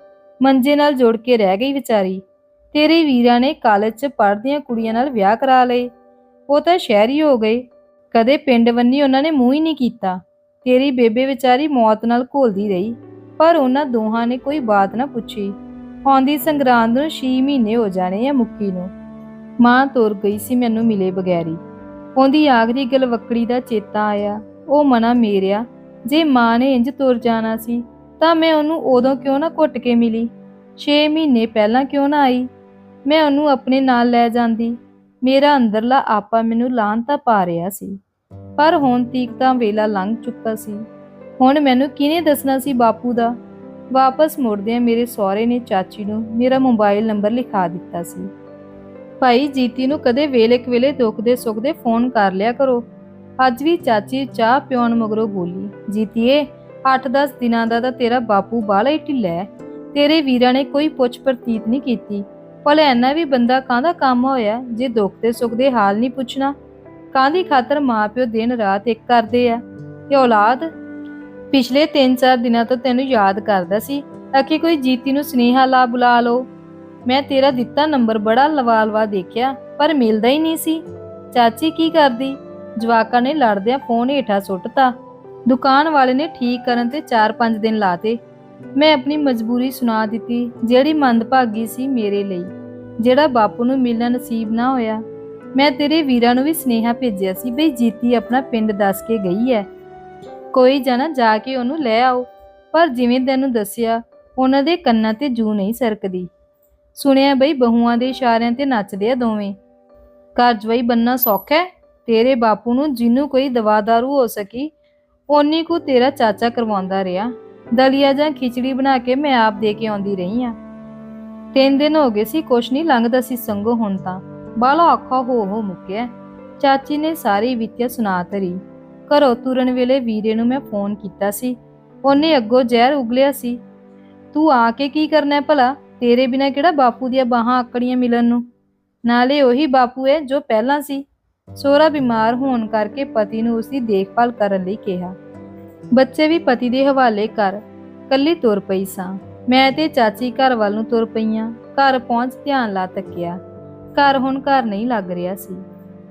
ਮੰਜੇ ਨਾਲ ਜੋੜ ਕੇ ਰਹਿ ਗਈ ਵਿਚਾਰੀ। ਤੇਰੇ ਵੀਰਾਂ ਨੇ ਕਾਲਜ 'ਚ ਪੜ੍ਹਦੀਆਂ ਕੁੜੀਆਂ ਨਾਲ ਵਿਆਹ ਕਰਾ ਲਏ। ਉਹ ਤਾਂ ਸ਼ਹਿਰੀ ਹੋ ਗਏ। ਕਦੇ ਪਿੰਡ ਵੰਨੀ ਉਹਨਾਂ ਨੇ ਮੂੰਹ ਹੀ ਨਹੀਂ ਕੀਤਾ। ਤੇਰੀ ਬੇਬੇ ਵਿਚਾਰੀ ਮੌਤ ਨਾਲ ਘੋਲਦੀ ਰਹੀ, ਪਰ ਉਹਨਾਂ ਦੋਹਾਂ ਨੇ ਕੋਈ ਬਾਤ ਨਾ ਪੁੱਛੀ। ਆਉਂਦੀ ਸੰਗਰਾਂਦ ਨੂੰ 6 ਮਹੀਨੇ ਹੋ ਜਾਣੇ ਆ ਮੁੱਕੀ ਨੂੰ। ਮਾਂ ਤੁਰ ਗਈ ਸੀ ਮੈਨੂੰ ਮਿਲੇ ਬਗੈਰੀ। ਉਹਦੀ ਆਖਰੀ ਗਲਵੱਕੜੀ ਦਾ ਚੇਤਾ ਆਇਆ। ਉਹ ਮਨਾ ਮੇਰਿਆ, ਜੇ ਮਾਂ ਨੇ ਇੰਜ ਤੁਰ ਜਾਣਾ ਸੀ, ਤਾਂ ਮੈਂ ਉਹਨੂੰ ਉਦੋਂ ਕਿਉਂ ਨਾ ਘੁੱਟ ਕੇ ਮਿਲੀ? 6 ਮਹੀਨੇ ਪਹਿਲਾਂ ਕਿਉਂ ਨਾ ਆਈ? ਮੈਂ ਉਹਨੂੰ ਆਪਣੇ ਨਾਲ ਲੈ ਜਾਂਦੀ। ਮੇਰਾ ਅੰਦਰਲਾ ਆਪਾ ਮੈਨੂੰ ਲਾਂਤਾ ਪਾ ਰਿਹਾ ਸੀ, ਪਰ ਹੁਣ ਤੀਕ ਤਾਂ ਵੇਲਾ ਲੰਘ ਚੁੱਕਾ ਸੀ। ਹੁਣ ਮੈਨੂੰ ਕਿਹਨੇ ਦੱਸਣਾ ਸੀ ਬਾਪੂ ਦਾ? ਵਾਪਸ ਮੁੜਦਿਆਂ ਮੇਰੇ ਸਹੁਰੇ ਨੇ ਚਾਚੀ ਨੂੰ ਮੇਰਾ ਮੋਬਾਈਲ ਨੰਬਰ ਲਿਖਾ ਦਿੱਤਾ ਸੀ। ਭਾਈ ਜੀਤੀ ਨੂੰ ਕਦੇ ਵੇਲੇ ਕਵੇਲੇ ਦੁੱਖ ਦੇ ਸੁੱਖ ਦੇ ਫੋਨ ਕਰ ਲਿਆ ਕਰੋ। ਅੱਜ ਵੀ ਚਾਚੀ ਚਾਹ ਪਿਉਣ ਮਗਰੋਂ ਬੋਲੀ, ਜੀਤੀਏ 8-10 ਦਿਨਾਂ ਦਾ ਤਾਂ ਤੇਰਾ ਬਾਪੂ ਬਾਲਾ ਹੀ ਢਿੱਲਾ ਹੈ। ਤੇਰੇ ਵੀਰਾਂ ਨੇ ਕੋਈ ਪੁੱਛ ਪ੍ਰਤੀਤ ਨਹੀਂ ਕੀਤੀ। ਭਲੇ ਐਨਾ ਵੀ ਬੰਦਾ ਕਾਹਦਾ ਕੰਮ ਹੋਇਆ ਜੇ ਦੁੱਖ ਤੇ ਸੁੱਖ ਦੇ ਹਾਲ ਨਹੀਂ ਪੁੱਛਣਾ? ਕਾਹਦੀ ਖਾਤਰ ਮਾਪਿਓ ਦਿਨ ਰਾਤ ਇੱਕ ਕਰਦੇ ਆ? ਤੇ ਔਲਾਦ? ਪਿਛਲੇ 3-4 ਦਿਨਾਂ ਤੋਂ ਤੈਨੂੰ ਯਾਦ ਕਰਦਾ ਸੀ। ਅਕੇ ਕੋਈ ਜੀਤੀ ਨੂੰ ਸਨੇਹਾ ਲਾ ਬੁਲਾ ਲਓ। ਮੈਂ ਤੇਰਾ ਦਿੱਤਾ ਨੰਬਰ ਬੜਾ ਲਵਾਲਵਾ ਦੇਖਿਆ, ਪਰ ਮਿਲਦਾ ਹੀ ਨਹੀਂ ਸੀ। ਚਾਚੀ ਕੀ ਕਰਦੀ? ਜਵਾਕਾਂ ਨੇ ਲੜਦਿਆਂ ਫੋਨ ਹੇਠਾਂ ਸੁੱਟਤਾ। ਦੁਕਾਨ ਵਾਲੇ ਨੇ ਠੀਕ ਕਰਨ ਤੇ 4-5 ਦਿਨ ਲਾਤੇ। ਮੈਂ ਆਪਣੀ ਮਜਬੂਰੀ ਸੁਣਾ ਦਿੱਤੀ, ਜਿਹੜੀ ਮੰਦਭਾਗੀ ਸੀ ਮੇਰੇ ਲਈ, ਜਿਹੜਾ ਬਾਪੂ ਨੂੰ ਮਿਲਣਾ ਨਸੀਬ ਨਾ ਹੋਇਆ। ਮੈਂ ਤੇਰੇ ਵੀਰਾਂ ਨੂੰ ਵੀ ਸਨੇਹਾ ਭੇਜਿਆ ਸੀ ਬਈ ਜੀਤੀ ਆਪਣਾ ਪਿੰਡ ਦੱਸ ਕੇ ਗਈ ਹੈ ਕੋਈ ਜਾਣਾ ਜਾ ਕੇ ਉਹਨੂੰ ਲੈ ਆਓ, ਪਰ ਜਿਵੇਂ ਤੈਨੂੰ ਦੱਸਿਆ, ਉਹਨਾਂ ਦੇ ਕੰਨਾਂ ਤੇ ਜੂ ਨਹੀਂ ਸਰਕਦੀ। ਸੁਣਿਆ ਬਈ ਬਹੂਆਂ ਦੇ ਇਸ਼ਾਰਿਆਂ ਤੇ ਨੱਚਦੇ ਆ ਦੋਵੇਂ। ਘਰ ਜਵਾਈ ਬੰਨਾ ਸੌਖਾ ਹੈ ਤੇਰੇ ਬਾਪੂ ਨੂੰ ਜਿਹਨੂੰ ਕੋਈ ਦਵਾ ਦਾਰੂ ਹੋ ਸਕੀ, ਓਨੀ ਕੁ ਤੇਰਾ ਚਾਚਾ ਕਰਵਾਉਂਦਾ ਰਿਹਾ। ਦਲੀਆ ਜਾਂ ਖਿਚੜੀ ਬਣਾ ਕੇ ਮੈਂ ਆਪ ਦੇ ਕੇ ਆਉਂਦੀ ਰਹੀ ਆ। ਤਿੰਨ ਦਿਨ ਹੋ ਗਏ ਸੀ, ਕੁਛ ਨਹੀਂ ਲੰਘਦਾ ਸੀ ਸੰਗੋ ਹੁਣ ਤਾਂ। ਬਾਲਾ ਔਖਾ ਹੋ ਹੋ ਮੁੱਕਿਆ। ਚਾਚੀ ਨੇ ਸਾਰੀ ਵਿਤਿਆ ਸੁਣਾ ਧਰੀ ਘਰੋਂ ਤੁਰਨ ਵੇਲੇ ਵੀਰੇ ਨੂੰ ਮੈਂ ਫੋਨ ਕੀਤਾ ਸੀ। ਉਹਨੇ ਅੱਗੋਂ ਜ਼ਹਿਰ ਉਗਲਿਆ ਸੀ। ਤੂੰ ਆ ਕੇ ਕੀ ਕਰਨਾ ਭਲਾ? ਤੇਰੇ ਬਿਨਾ ਕਿਹੜਾ ਬਾਪੂ ਦੀਆਂ ਬਾਹਾਂ ਆਕੜੀਆਂ ਮਿਲਣ ਨੂੰ? ਨਾਲੇ ਉਹੀ ਬਾਪੂ ਹੈ ਜੋ ਪਹਿਲਾਂ ਸੀ। ਸੋਹਰਾ ਬਿਮਾਰ ਹੋਣ ਕਰਕੇ ਪਤੀ ਨੂੰ ਉਸ ਦੀ ਦੇਖਭਾਲ ਕਰਨ ਲਈ ਕਿਹਾ। ਬੱਚੇ ਵੀ ਪਤੀ ਦੇ ਹਵਾਲੇ ਕਰ ਕੱਲੀ ਤੁਰ ਪਈ ਸਾਂ। ਮੈਂ ਤੇ ਚਾਚੀ ਘਰ ਵੱਲ ਨੂੰ ਤੁਰ ਪਈਆਂ, ਘਰ ਪਹੁੰਚ ਧਿਆਨ ਲਾ ਤੱਕਿਆ। ਘਰ ਹੁਣ ਘਰ ਨਹੀਂ ਲੱਗ ਰਿਹਾ ਸੀ।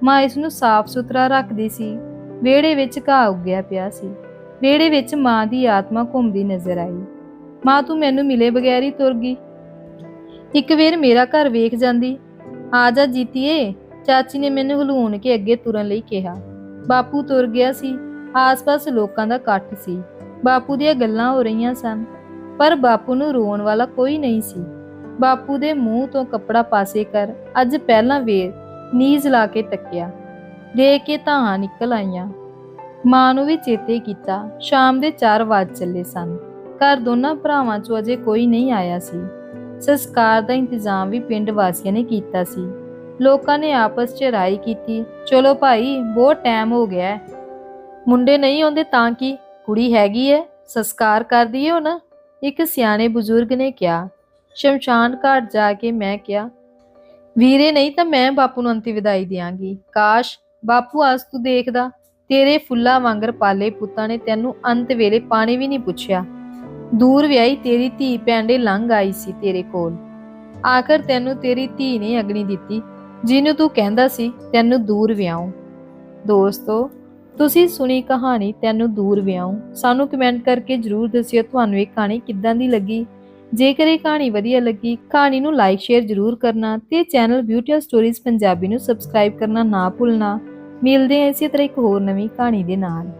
ਮਾਂ ਇਸ ਨੂੰ ਸਾਫ਼ ਸੁਥਰਾ ਰੱਖਦੀ ਸੀ। ਵਿਹੜੇ ਵਿੱਚ ਘਾਹ ਉੱਗਿਆ ਪਿਆ ਸੀ। ਵਿਹੜੇ ਵਿੱਚ ਮਾਂ ਦੀ ਆਤਮਾ ਘੁੰਮਦੀ ਨਜ਼ਰ ਆਈ। ਮਾਂ, ਤੂੰ ਮੈਨੂੰ ਮਿਲੇ ਬਗੈਰ ਹੀ ਤੁਰ ਗਈ। ਇੱਕ ਵੇਰ ਮੇਰਾ ਘਰ ਵੇਖ ਜਾਂਦੀ। ਆ ਜਾ ਜੀਤੀਏ। ਚਾਚੀ ਨੇ ਮੈਨੂੰ ਹਲੂਣ ਕੇ ਅੱਗੇ ਤੁਰਨ ਲਈ ਕਿਹਾ। ਬਾਪੂ ਤੁਰ ਗਿਆ ਸੀ। ਆਸ-ਪਾਸ ਲੋਕਾਂ ਦਾ ਇਕੱਠ ਸੀ। ਬਾਪੂ ਦੀਆਂ ਗੱਲਾਂ ਹੋ ਰਹੀਆਂ ਸਨ, ਪਰ ਬਾਪੂ ਨੂੰ ਰੋਣ ਵਾਲਾ ਕੋਈ ਨਹੀਂ ਸੀ। ਬਾਪੂ ਦੇ ਮੂੰਹ ਤੋਂ ਕੱਪੜਾ ਪਾਸੇ ਕਰ ਅੱਜ ਪਹਿਲਾਂ ਵੇਰ ਨੀਜ਼ ਲਾ ਕੇ ਤੱਕਿਆ ਦੇਖ ਕੇ ਤਾਂ ਨਿਕਲ ਆਈਆਂ। ਮਾਂ ਨੂੰ ਵੀ ਚੇਤੇ ਕੀਤਾ। ਸ਼ਾਮ ਦੇ 4 ਵਜ ਚੱਲੇ ਸਨ। ਘਰ ਦੋਨਾਂ ਭਰਾਵਾਂ ਚੋਂ ਅਜੇ ਕੋਈ ਨਹੀਂ ਆਇਆ ਸੀ। ਸੰਸਕਾਰ ਦਾ ਇੰਤਜ਼ਾਮ ਵੀ ਪਿੰਡ ਵਾਸੀਆਂ ਨੇ ਕੀਤਾ ਸੀ। ਲੋਕਾਂ ਨੇ ਆਪਸ 'ਚ ਰਾਏ ਕੀਤੀ। ਚਲੋ ਭਾਈ, ਬਹੁਤ ਟਾਈਮ ਹੋ ਗਿਆ ਹੈ। ਮੁੰਡੇ ਨਹੀਂ ਆਉਂਦੇ ਤਾਂ ਕੀ? ਕੁੜੀ ਹੈਗੀ ਹੈ, ਸੰਸਕਾਰ ਕਰ ਦਈਏ ਨਾ? ਇੱਕ ਸਿਆਣੇ ਬਜ਼ੁਰਗ ਨੇ ਕਿਹਾ। ਸ਼ਮਸ਼ਾਨ ਘਾਟ ਜਾ ਕੇ ਮੈਂ ਕਿਹਾ, ਵੀਰੇ, ਨਹੀਂ ਤਾਂ ਮੈਂ ਬਾਪੂ ਨੂੰ ਅੰਤਿਮ ਵਿਦਾਈ ਦਿਆਂਗੀ। ਕਾਸ਼ ਬਾਪੂ ਅੱਜ ਤੂੰ ਦੇਖਦਾ, ਤੇਰੇ ਫੁੱਲਾਂ ਵਾਂਗਰ ਪਾਲੇ ਪੁੱਤਾਂ ਨੇ ਤੈਨੂੰ ਅੰਤ ਵੇਲੇ ਪਾਣੀ ਵੀ ਨਹੀਂ ਪੁੱਛਿਆ। ਦੂਰ ਵਿਆਹੀ ਤੇਰੀ ਧੀ ਭੈਣ ਲੰਘ ਆਈ ਸੀ ਤੇਰੇ ਕੋਲ। ਆਖਰ ਤੈਨੂੰ ਤੇਰੀ ਧੀ ਨੇ ਅਗਨੀ ਦਿੱਤੀ। ਜਿਹਨੂੰ ਤੂੰ ਕਹਿੰਦਾ ਸੀ ਤੈਨੂੰ ਦੂਰ ਵਿਆਹੂੰ। ਦੋਸਤੋ, ਤੁਸੀਂ ਸੁਣੀ ਕਹਾਣੀ ਤੈਨੂੰ ਦੂਰ ਵਿਆਹੂੰ। ਸਾਨੂੰ ਕਮੈਂਟ ਕਰਕੇ ਜਰੂਰ ਦੱਸਿਓ ਤੁਹਾਨੂੰ ਇਹ ਕਹਾਣੀ ਕਿੱਦਾਂ ਦੀ ਲੱਗੀ। ਜੇਕਰ ਇਹ ਕਹਾਣੀ ਵਧੀਆ ਲੱਗੀ, ਕਹਾਣੀ ਨੂੰ ਲਾਈਕ ਸ਼ੇਅਰ ਜਰੂਰ ਕਰਨਾ ਤੇ ਚੈਨਲ ਬਿਊਟੀ ਸਟੋਰੀਜ਼ ਪੰਜਾਬੀ ਨੂੰ ਸਬਸਕ੍ਰਾਈਬ ਕਰਨਾ ਨਾ ਭੁੱਲਣਾ। ਮਿਲਦੇ ਹਾਂ ਇਸੇ ਤਰ੍ਹਾਂ ਇੱਕ ਹੋਰ ਨਵੀਂ ਕਹਾਣੀ ਦੇ ਨਾਲ।